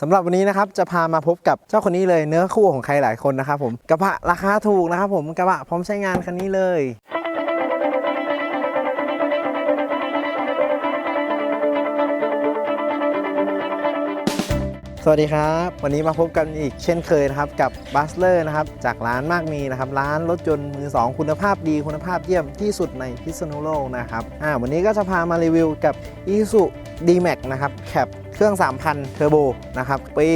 สำหรับวันนี้นะครับจะพามาพบกับเจ้าคนนี้เลยเนื้อคู่ของใครหลายคนนะครับผมกระบะราคาถูกนะครับผมกระบะพร้อมใช้งานคันนี้เลย สวัสดีครับ วันนี้มาพบกันอีกเช่นเคยนะครับกับบัสเลอร์นะครับจากร้านมากมีนะครับร้านรถยนต์มือสองคุณภาพดีคุณภาพเยี่ยมที่สุดในพิษณุโลกนะครับอ่าวันนี้ก็จะพามารีวิวกับ i s u D-Max นะครับแคปเครื่อง 3,000 เทอร์โบนะครับปี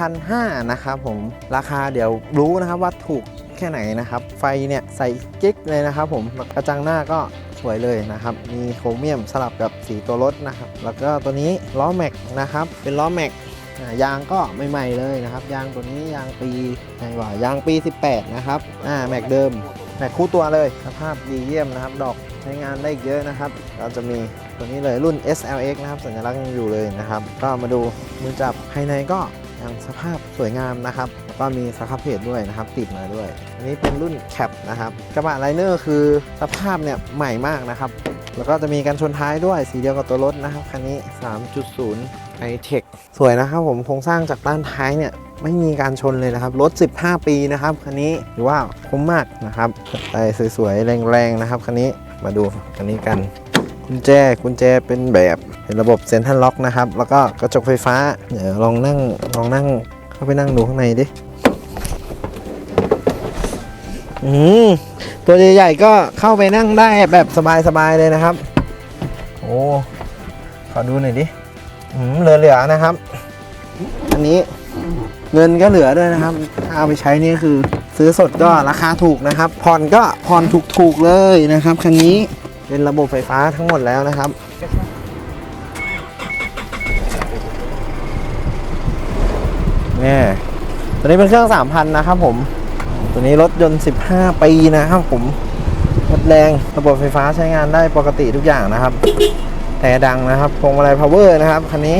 2005 นะครับผมราคาเดี๋ยวรู้นะครับว่าถูกแค่ไหนนะครับ ไฟเนี่ยใส่กิ๊กเลยนะครับผมกระจังหน้าก็สวยเลยนะครับ มีโครเมียมสลับกับสีตัวรถนะครับ แล้วก็ตัวนี้ล้อแม็กนะครับ เป็นล้อแม็ก ยางก็ใหม่ๆเลยนะครับ ยางตัวนี้ยางปีไหนวะยางปี 18 นะครับอ่าแม็กเดิมแม็กคู่ตัวเลยสภาพดีเยี่ยมนะครับ ดอกใช้งานได้เยอะนะครับ เราจะมีตัวนี้เลยรุ่น SLX นะครับ สัญลักษณ์ยังอยู่เลยนะครับ ก็มาดูมือจับภายในก็ยังสภาพสวยงามนะครับก็มีสครับเพจด้วยนะครับ ติดมาด้วย อันนี้เป็นรุ่นแคปนะครับกระบะไลเนอร์คือสภาพเนี่ยใหม่มากนะครับ แล้วก็จะมีการชนท้ายด้วยสีเดียวกับตัวรถนะครับคันนี้ 3.0 ไอเทคสวยนะครับผมโครงสร้างจากด้านท้ายเนี่ยไม่มีการชนเลยนะครับ รถ 15 ปีนะครับคันนี้ถือว่าคุ้มมากนะครับไปสวยๆแรงๆนะครับคันนี้มาดูคันนี้กันกุญแจกุญแจเป็นแบบเป็นระบบเซ็นทรัลล็อกนะครับ แล้วก็กระจกไฟฟ้าเดี๋ยวลองนั่งลองนั่งเข้าไปนั่งดูข้างในดิอืมตัวใหญ่ๆก็เข้าไปนั่งได้แบบสบายๆเลยนะครับ โอ้ขอดูหน่อยดิ อืมเหลือๆนะครับ อันนี้เงินก็เหลือด้วยนะครับเอาไปใช้นี่คือ ซื้อสดก็ราคาถูกนะครับ ผ่อนก็ผ่อนถูกๆเลยนะครับคันนี้เป็นระบบไฟฟ้าทั้งหมดแล้วนะครับนี่ตัวนี้เป็นเครื่อง 3,000 นะครับผม ตัวนี้รถยนต์ 15 ปีนะครับผมรถแรง ระบบไฟฟ้าใช้งานได้ปกติทุกอย่างนะครับ แต่ดังนะครับพวงมาลัยพาวเวอร์นะครับคันนี้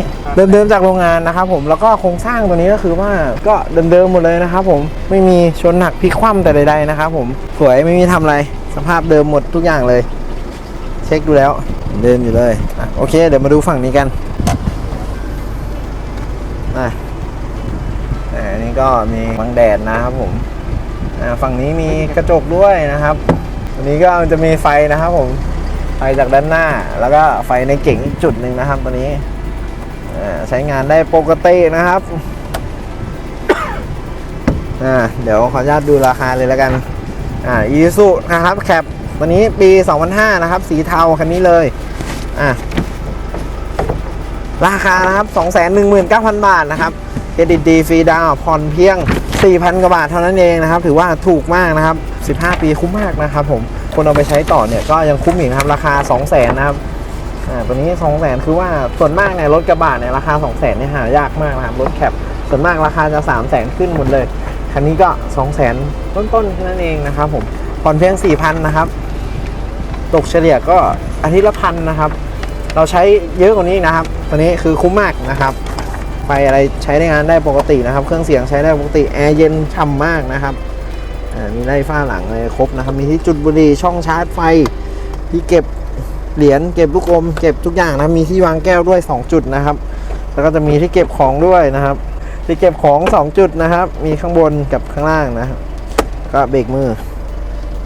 เดิมๆจากโรงงานนะครับผมแล้วก็โครงสร้างตัวนี้ก็คือว่าก็เดิมๆหมดเลยนะครับผมไม่มีชนหนักพลิกคว่ำแต่ใดๆนะครับผมสวยไม่มีทำอะไรสภาพเดิมหมดทุกอย่างเลย เช็คดูแล้วเดิมอยู่เลยอะโอเค เดี๋ยวมาดูฝั่งนี้กันอะอะอันนี้ก็มีบังแดดนะครับผมอะฝั่งนี้มีกระจกด้วยนะครับอันนี้ก็จะมีไฟนะครับผม ไฟจากด้านหน้า แล้วก็ไฟในเก๋งอีกจุดหนึ่งนะครับตัวนี้ใช้งานได้ปกตินะครับเดี๋ยวขออนุญาตดูราคาเลยแล้วกันอ่าอีซูนะครับแคปตัวนี้ปี 2005 นะครับ สีเทาคันนี้เลยอ่าราคานะครับ 219,000 บาทนะครับเครดิตดีฟรีดาวผ่อนเพียง 4,000 กว่าบาทเท่านั้นเองนะครับ ถือว่าถูกมากนะครับ 15 ปีคุ้มมากนะครับผม คนเอาไปใช้ต่อเนี่ยก็ยังคุ้มอีกนะครับราคา 2 0 0 0 0นนะครับอ่าตัวนี้ 2 0 0 0 0 0คือว่าส่วนมากเนี่ยรถกระบะเนี่ยราคา 2 0 0 0 0นเนี่ยหายากมากนะครับรถแคปส่วนมากราคาจะ 3 0 0 0 0 0ขึ้นหมดเลยคันนี้ก็ 2 0 0 0 0 0ต้นๆนั้นเองนะครับผมผ่อนเพียง 4,000นะครับตกเฉลี่ยก็อาทิตย์ละพันนะครับ เราใช้เยอะกว่านี้นะครับ ตัวนี้คือคุ้มมากนะครับไฟอะไรใช้ได้งานได้ปกตินะครับ เครื่องเสียงใช้ได้ปกติแอร์เย็นฉ่ำมากนะครับ มีไล่ฝ้าหลังเลยครบนะครับ มีที่จุดบุหรี่ช่องชาร์จไฟ ที่เก็บเหรียญเก็บลูกอมเก็บทุกอย่างนะมีที่วางแก้วด้วย 2 จุดนะครับ แล้วก็จะมีที่เก็บของด้วยนะครับที่เก็บของ 2 จุดนะครับ มีข้างบนกับข้างล่างนะครับก็เบรกมือ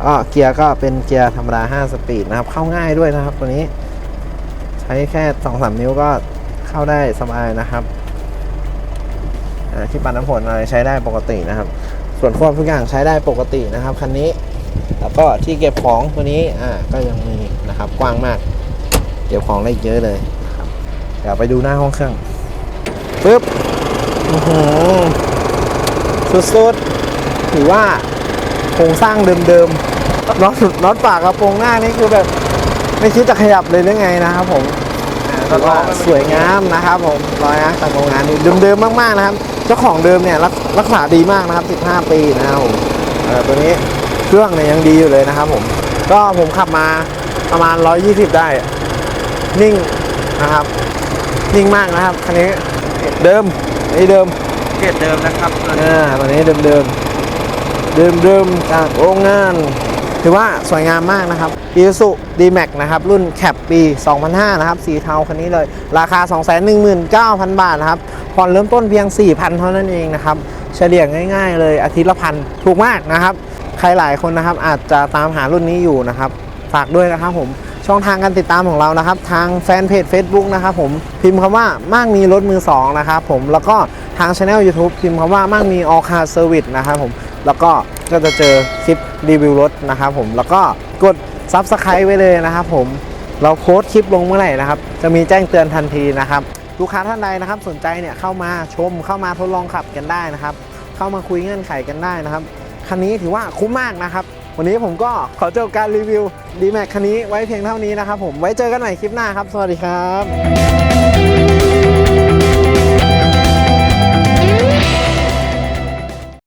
ก็เกียร์ก็เป็นเกียร์ธรรมดา 5 สปีดนะครับ เข้าง่ายด้วยนะครับ ตัวนี้ ใช้แค่ 2-3 นิ้วก็เข้าได้สบายนะครับที่ปัดน้ำฝนอะไรใช้ได้ปกตินะครับ ส่วนควบทุกอย่างใช้ได้ปกตินะครับคันนี้ แล้วก็ที่เก็บของตัวนี้อ่าก็ยังมีนะครับกว้างมาก เก็บของได้เยอะเลยนะครับเดี๋ยวไปดูหน้าห้องเครื่องปึ๊บโอ้โหสุดๆถือว่าโครงสร้างเดิมๆน็อตน็อตปากกระโปรงหน้านี่คือแบบไม่คิดจะขยับเลยหรือไงนะครับผมอ่าแล้วก็สวยงามนะครับผมรอยนะจากโรงงานนี่เดิมๆมากๆนะครับ จ้าของเดิมเนี่ยรักรักษาดีมากนะครับ 15 ปีนะครับผมเอ่อตัวนี้เครื่องเนี่ยยังดีอยู่เลยนะครับ ผม ก็ผมขับมาประมาณ 120 ได้ นิ่งนะครับ นิ่งมากนะครับคันนี้เดิมอันนี้เดิมเกรดเดิมนะครับตัวนี้อ่าตัวนี้เดิมเดิมเดิมเดิมๆจากโรงงาน ถือว่าสวยงามมากนะครับ i s u D-Max นะครับ รุ่นแคปปี 2005 นะครับ สีเทาคันนี้เลย ราคา 219,000 บาทนะครับ ผ่อนเริ่มต้นเพียง 4,000 เท่านั้นเองนะครับ เฉลี่ยง่ายๆ เลยอาทิตย์ละพันถูกมากนะครับ ใครหลายคนนะครับ อาจจะตามหารุ่นนี้อยู่นะครับ ฝากด้วยนะครับผม ช่องทางการติดตามของเรานะครับ ทางแฟนเพจ Facebook นะครับผม พิมพ์คำว่ามั่งมีรถมือสองนะครับผม แล้วก็ทางช anel YouTube พิมพ์คำว่ามั่งมี all car service นะครับผม แล้วก็ก็จะเจอคลิปรีวิวรถนะครับผม แล้วก็กด ซับสไครต์ไว้เลยนะครับผมเราโพสต์คลิปลงเมื่อไหร่นะครับ จะมีแจ้งเตือนทันทีนะครับลูกค้าท่านใดนะครับสนใจเนี่ยเข้ามาชมเข้ามาทดลองขับกันได้นะครับ เข้ามาคุยเงื่อนไขกันได้นะครับคันนี้ถือว่าคุ้มมากนะครับ วันนี้ผมก็ขอจบการรีวิวดีแม็กคันนี้ไว้เพียงเท่านี้นะครับผมไว้เจอกันใหม่คลิปหน้าครับ สวัสดีครับ